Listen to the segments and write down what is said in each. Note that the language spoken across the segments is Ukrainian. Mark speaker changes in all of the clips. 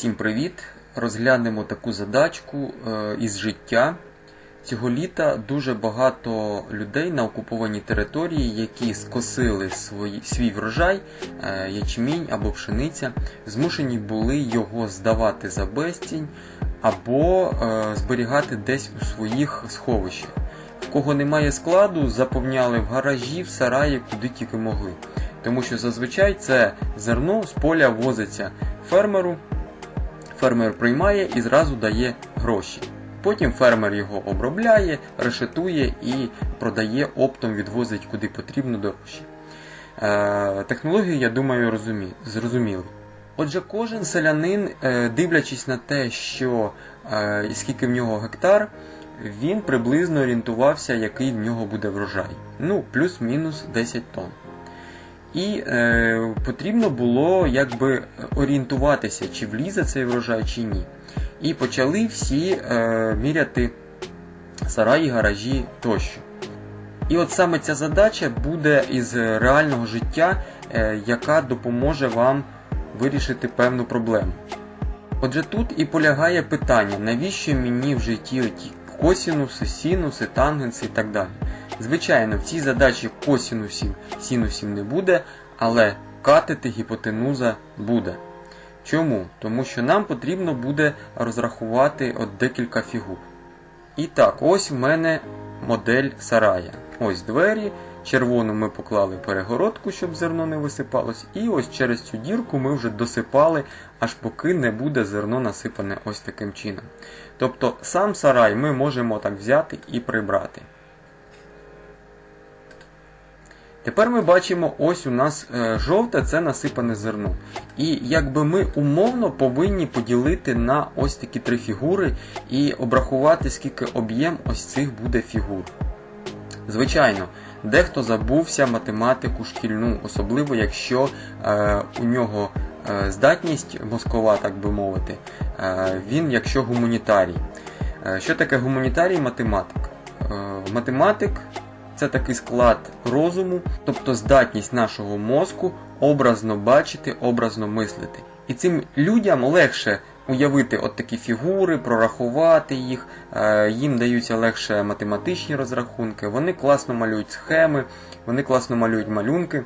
Speaker 1: Всім привіт! Розглянемо таку задачку е, із життя. Цього літа дуже багато людей на окупованій території, які скосили свої, свій врожай, е, ячмінь або пшениця, змушені були його здавати за безцінь або е, зберігати десь у своїх сховищах. В кого немає складу, заповняли в гаражі, в сараї, куди тільки могли. Тому що зазвичай це зерно з поля возиться фермеру, фермер приймає і зразу дає гроші. Потім фермер його обробляє, решетує і продає оптом, відвозить куди потрібно дорожче. Е, технологію, я думаю, розумі, зрозуміли. Отже, кожен селянин, е, дивлячись на те, що е, скільки в нього гектар, він приблизно орієнтувався, який в нього буде врожай. Ну, плюс-мінус 10 тонн. І е, потрібно було якби орієнтуватися, чи влізе цей врожай, чи ні. І почали всі е, міряти сараї, гаражі тощо. І от саме ця задача буде із реального життя, е, яка допоможе вам вирішити певну проблему. Отже, тут і полягає питання, навіщо мені в житті оті косінуси, синуси, тангенси і так далі. Звичайно, в цій задачі косінусів, синусів не буде, але катети гіпотенуза буде. Чому? Тому що нам потрібно буде розрахувати от декілька фігур. І так, ось в мене модель сарая. Ось двері. Червону ми поклали перегородку, щоб зерно не висипалось. І ось через цю дірку ми вже досипали, аж поки не буде зерно насипане ось таким чином. Тобто сам сарай ми можемо так взяти і прибрати. Тепер ми бачимо, ось у нас е, жовте це насипане зерно. І якби ми умовно повинні поділити на ось такі три фігури і обрахувати, скільки об'єм ось цих буде фігур. Звичайно, дехто забувся математику шкільну, особливо якщо е, у нього е, здатність мозкова, так би мовити, е, він якщо гуманітарій. Е, що таке гуманітарій математик? Е, математик це такий склад розуму, тобто здатність нашого мозку образно бачити, образно мислити. І цим людям легше уявити от такі фігури, прорахувати їх, е, їм даються легше математичні розрахунки, вони класно малюють схеми, вони класно малюють малюнки.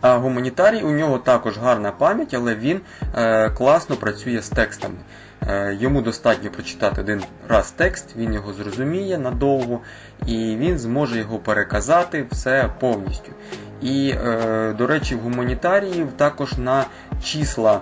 Speaker 1: А гуманітарій у нього також гарна пам'ять, але він е, класно працює з текстами. Е, йому достатньо прочитати один раз текст, він його зрозуміє надовго, і він зможе його переказати все повністю. І, е, до речі, в гуманітаріїв також на числа,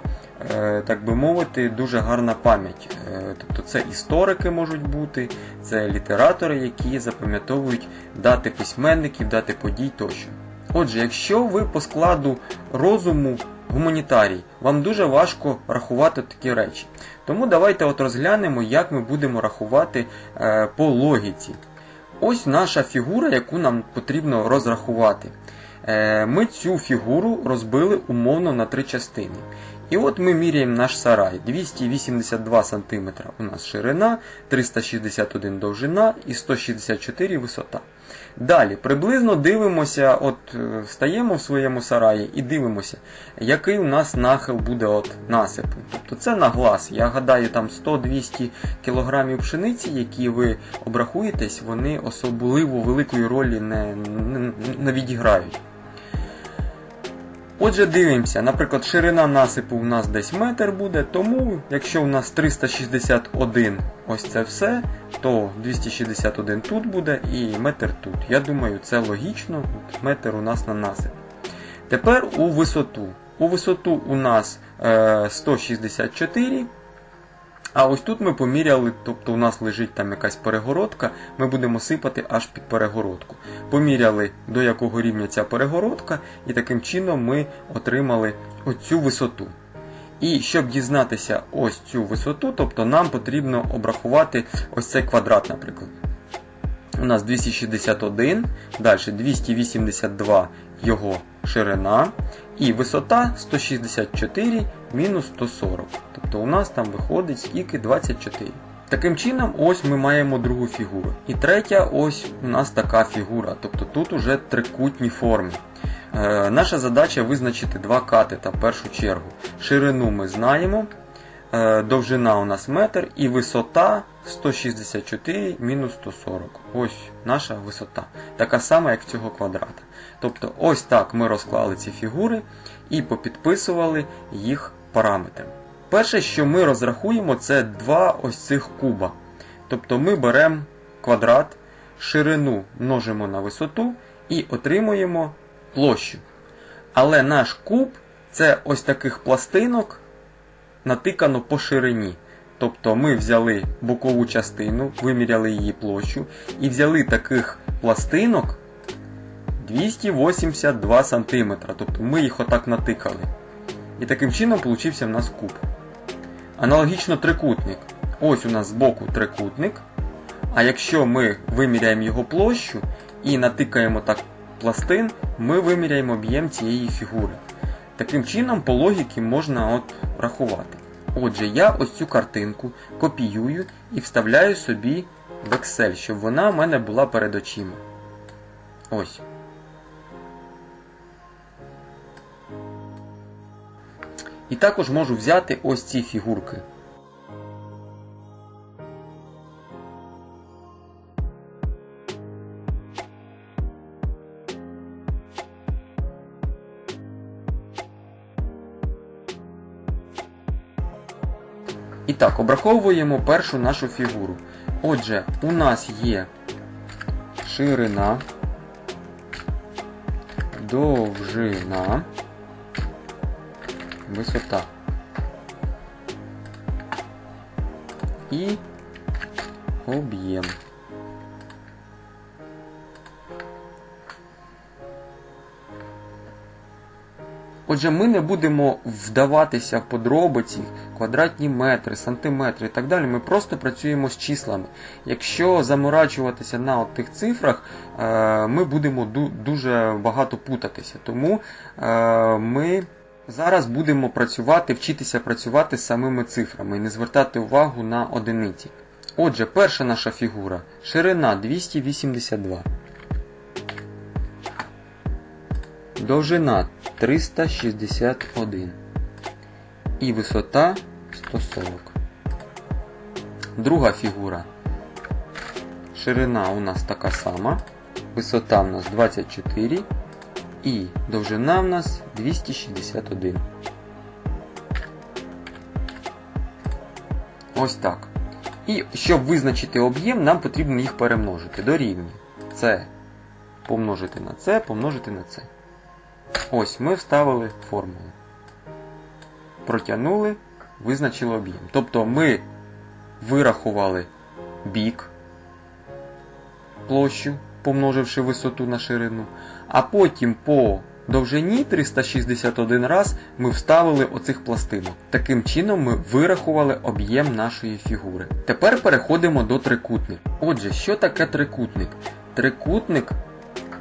Speaker 1: е, так би мовити, дуже гарна пам'ять. Тобто це історики можуть бути, це літератори, які запам'ятовують дати письменників, дати подій тощо. Отже, якщо ви по складу розуму гуманітарій, вам дуже важко рахувати такі речі. Тому давайте от розглянемо, як ми будемо рахувати е, по логіці. Ось наша фігура, яку нам потрібно розрахувати. Е, Ми цю фігуру розбили умовно на три частини. І от ми міряємо наш сарай. 282 см у нас ширина, 361 довжина і 164 висота. Далі, приблизно дивимося, от е, стаємо в своєму сараї і дивимося, який у нас нахил буде от насипу. Тобто це на глаз. Я гадаю, там 100-200 кг пшениці, які ви обрахуєтесь, вони особливо великої ролі не, не, не відіграють. Отже, дивимося, наприклад, ширина насипу у нас десь метр буде, тому якщо у нас 361 ось це все, то 261 тут буде і метр тут. Я думаю, це логічно, метр у нас на насип. Тепер у висоту. У висоту у нас е, 164 а ось тут ми поміряли, тобто у нас лежить там якась перегородка, ми будемо сипати аж під перегородку. Поміряли, до якого рівня ця перегородка, і таким чином ми отримали оцю висоту. І щоб дізнатися ось цю висоту, тобто нам потрібно обрахувати ось цей квадрат, наприклад. У нас 261, далі 282 його ширина. І висота 164 мінус 140. Тобто у нас там виходить скільки 24. Таким чином, ось ми маємо другу фігуру. І третя, ось у нас така фігура. Тобто тут уже трикутні форми. Е, Наша задача визначити два катета в першу чергу. Ширину ми знаємо. Е, довжина у нас метр і висота 164 мінус 140. Ось наша висота. Така сама, як цього квадрата. Тобто, ось так ми розклали ці фігури і попідписували їх параметри. Перше, що ми розрахуємо, це два ось цих куба. Тобто ми беремо квадрат, ширину множимо на висоту і отримуємо площу. Але наш куб це ось таких пластинок натикано по ширині. Тобто ми взяли бокову частину, виміряли її площу і взяли таких пластинок 282 см. Тобто ми їх отак натикали. І таким чином получився в нас куб. Аналогічно трикутник. Ось у нас збоку трикутник. А якщо ми виміряємо його площу і натикаємо так пластин, ми виміряємо об'єм цієї фігури. Таким чином, по логіці можна от рахувати. Отже, я ось цю картинку копіюю і вставляю собі в Excel, щоб вона в мене була перед очима. Ось. І також можу взяти ось ці фігурки. І так, обраховуємо першу нашу фігуру. Отже, у нас є ширина, довжина, висота. І об'єм. Отже, ми не будемо вдаватися в подробиці, квадратні метри, сантиметри і так далі. Ми просто працюємо з числами. Якщо заморачуватися на от тих цифрах, е, ми будемо дуже багато путатися. Тому е, ми зараз будемо працювати, вчитися працювати з самими цифрами і не звертати увагу на одиниці. Отже, перша наша фігура ширина 282. Довжина 361 і висота 140. Друга фігура. Ширина у нас така сама, висота у нас 24 і довжина у нас 261. Ось так. І щоб визначити об'єм, нам потрібно їх перемножити дорівнює. Це помножити на це, помножити на це. Ось ми вставили формулу. Протягнули, визначили об'єм. Тобто ми вирахували бік, площу, помноживши висоту на ширину, а потім по довжині 361 раз ми вставили оцих пластинок. Таким чином ми вирахували об'єм нашої фігури. Тепер переходимо до трикутника. Отже, що таке трикутник? Трикутник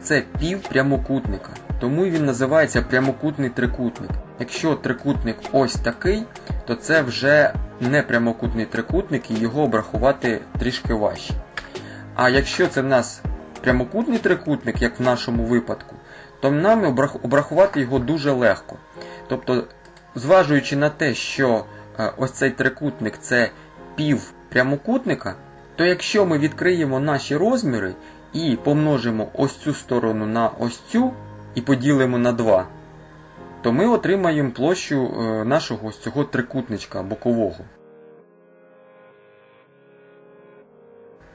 Speaker 1: це пів прямокутника. Тому він називається прямокутний трикутник. Якщо трикутник ось такий, то це вже не прямокутний трикутник і його обрахувати трішки важче. А якщо це в нас прямокутний трикутник, як в нашому випадку, то нам обрахувати його дуже легко. Тобто, зважуючи на те, що е, ось цей трикутник це пів прямокутника, то якщо ми відкриємо наші розміри і помножимо ось цю сторону на ось цю, і поділимо на 2, то ми отримаємо площу е, нашого ось цього трикутничка бокового.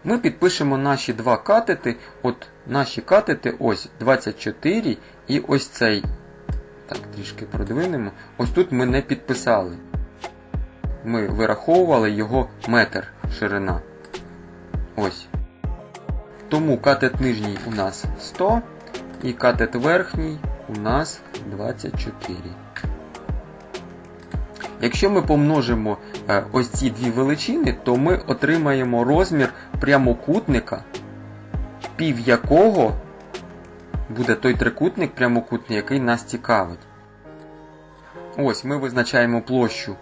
Speaker 1: Ми підпишемо наші два катети. От наші катети ось 24 і ось цей. Так, трішки продвинемо. Ось тут ми не підписали. Ми вираховували його метр ширина. Ось. Тому катет нижній у нас 100. І катет верхній у нас 24. Якщо ми помножимо е, ось ці дві величини, то ми отримаємо розмір прямокутника, пів якого буде той трикутник прямокутний, який нас цікавить. Ось ми визначаємо площу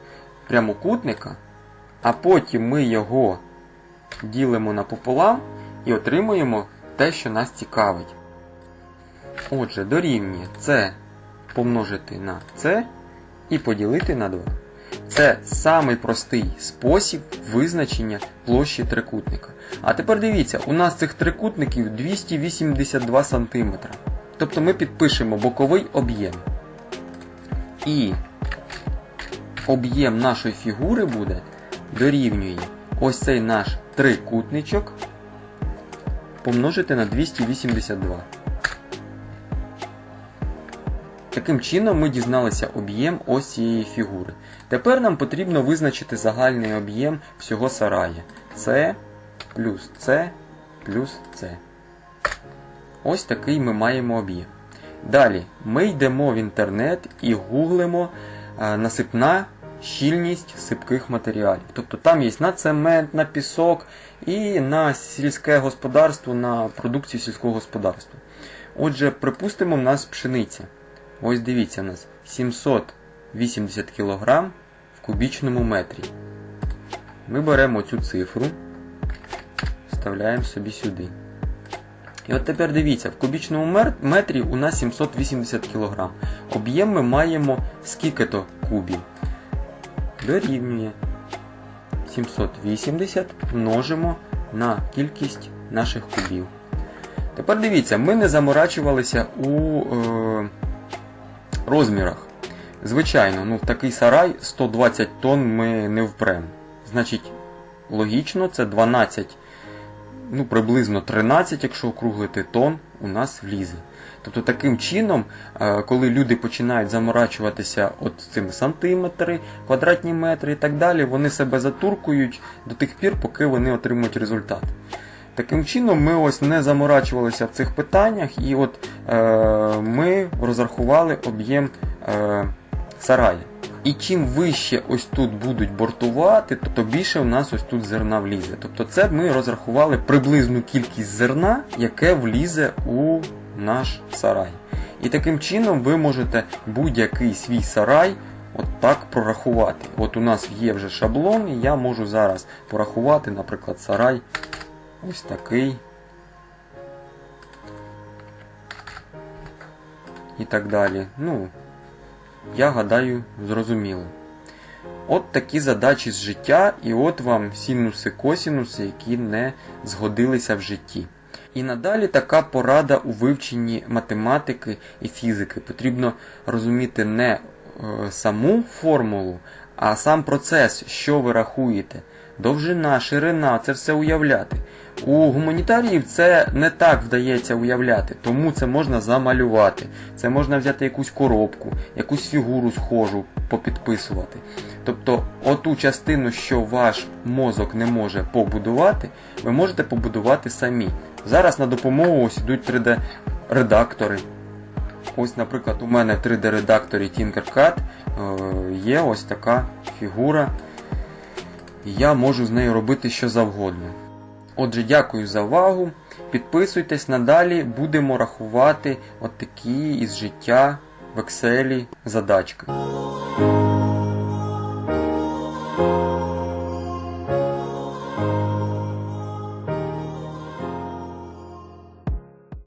Speaker 1: прямокутника, а потім ми його ділимо напополам і отримуємо те, що нас цікавить. Отже, дорівнює це помножити на це і поділити на 2. Це самий простий спосіб визначення площі трикутника. А тепер дивіться, у нас цих трикутників 282 см. Тобто ми підпишемо боковий об'єм. І об'єм нашої фігури буде дорівнює ось цей наш трикутничок помножити на 282. Таким чином ми дізналися об'єм ось цієї фігури. Тепер нам потрібно визначити загальний об'єм всього сарая. С плюс С плюс С. Ось такий ми маємо об'єм. Далі ми йдемо в інтернет і гуглимо е, насипна щільність сипких матеріалів. Тобто там є на цемент, на пісок і на сільське господарство, на продукцію сільського господарства. Отже, припустимо, в нас пшениця. Ось дивіться, нас 780 кг в кубічному метрі. Ми беремо цю цифру, вставляємо собі сюди. І от тепер дивіться, в кубічному метрі у нас 780 кг. Об'єм ми маємо скільки-то кубів. Дорівнює 780 множимо на кількість наших кубів. Тепер дивіться, ми не заморачувалися у е, розмірах. Звичайно, ну, в такий сарай 120 тонн ми не впремо. Значить, логічно, це 12, ну приблизно 13, якщо округлити тонн, у нас влізе. Тобто таким чином, е, коли люди починають заморачуватися от цими сантиметри, квадратні метри і так далі, вони себе затуркують до тих пір, поки вони отримують результат. Таким чином, ми ось не заморачувалися в цих питаннях, і от е, ми розрахували об'єм е, сараю. І чим вище ось тут будуть бортувати, то більше у нас ось тут зерна влізе. Тобто це ми розрахували приблизну кількість зерна, яке влізе у наш сарай. І таким чином ви можете будь-який свій сарай от так прорахувати. От у нас є вже шаблон, і я можу зараз порахувати, наприклад, сарай ось такий. І так далі. Ну, я гадаю, зрозуміло. От такі задачі з життя, і от вам синуси, косінуси, які не згодилися в житті. І надалі така порада у вивченні математики і фізики. Потрібно розуміти не е, саму формулу, а сам процес, що ви рахуєте. Довжина, ширина, це все уявляти. У гуманітаріїв це не так вдається уявляти, тому це можна замалювати. Це можна взяти якусь коробку, якусь фігуру схожу, попідписувати. Тобто, оту частину, що ваш мозок не може побудувати, ви можете побудувати самі. Зараз на допомогу ось ідуть 3D-редактори. Ось, наприклад, у мене в 3D-редакторі Tinkercad е, є ось така фігура. Я можу з нею робити що завгодно. Отже, дякую за увагу. Підписуйтесь надалі, будемо рахувати такі із життя в Excel задачки.